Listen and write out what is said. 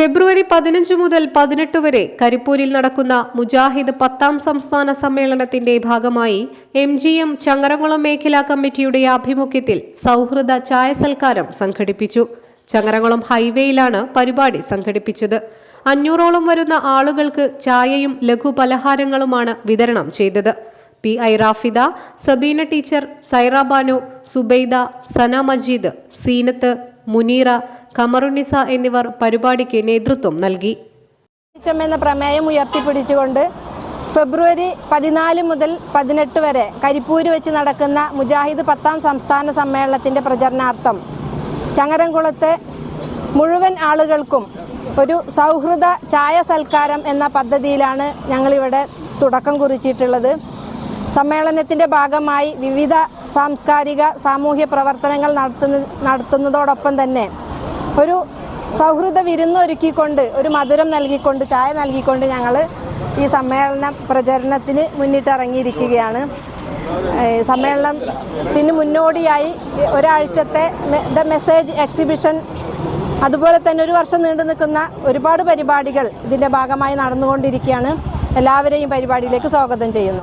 ഫെബ്രുവരി പതിനഞ്ച് മുതൽ പതിനെട്ട് വരെ കരിപ്പൂരിൽ നടക്കുന്ന മുജാഹിദ് പത്താം സംസ്ഥാന സമ്മേളനത്തിന്റെ ഭാഗമായി എം ജി എം ചങ്ങരംകുളം മേഖലാ കമ്മിറ്റിയുടെ ആഭിമുഖ്യത്തിൽ സൗഹൃദ ചായ സൽക്കാരം സംഘടിപ്പിച്ചു. ചങ്ങരംകുളം ഹൈവേയിലാണ് പരിപാടി സംഘടിപ്പിച്ചത്. അഞ്ഞൂറോളം വരുന്ന ആളുകൾക്ക് ചായയും ലഘു പലഹാരങ്ങളുമാണ് വിതരണം ചെയ്തത്. P I Rafida Sabeena teacher Saira Banu Subaida Sana Majeed Seenath Muneera Khamarunnisa എന്നിവർ പരിപാടിക്ക് നേതൃത്വം നൽകി. എന്ന പ്രമേയം ഉയർത്തിപ്പിടിച്ചുകൊണ്ട് ഫെബ്രുവരി പതിനാല് മുതൽ പതിനെട്ട് വരെ കരിപ്പൂര് വെച്ച് നടക്കുന്ന മുജാഹിദ് പത്താം സംസ്ഥാന സമ്മേളനത്തിന്റെ പ്രചരണാർത്ഥം ചങ്ങരംകുളത്തെ മുഴുവൻ ആളുകൾക്കും ഒരു സൗഹൃദ ചായ സൽക്കാരം എന്ന പദ്ധതിയിലാണ് ഞങ്ങളിവിടെ തുടക്കം കുറിച്ചിട്ടുള്ളത്. സമ്മേളനത്തിന്റെ ഭാഗമായി വിവിധ സാംസ്കാരിക സാമൂഹ്യ പ്രവർത്തനങ്ങൾ നടത്തുന്ന നടത്തുന്നതോടൊപ്പം തന്നെ ഒരു സൗഹൃദ വിരുന്നൊരുക്കിക്കൊണ്ട് ഒരു മധുരം നൽകിക്കൊണ്ട് ചായ നൽകിക്കൊണ്ട് ഞങ്ങൾ ഈ സമ്മേളന പ്രചരണത്തിന് മുന്നിട്ടിറങ്ങിയിരിക്കുകയാണ്. സമ്മേളനത്തിന് മുന്നോടിയായി ഒരാഴ്ചത്തെ ദ മെസ്സേജ് എക്സിബിഷൻ അതുപോലെ തന്നെ ഒരു വർഷം നീണ്ടു നിൽക്കുന്ന ഒരുപാട് പരിപാടികൾ ഇതിന്റെ ഭാഗമായി നടന്നുകൊണ്ടിരിക്കുകയാണ്. എല്ലാവരെയും പരിപാടിയിലേക്ക് സ്വാഗതം ചെയ്യുന്നു.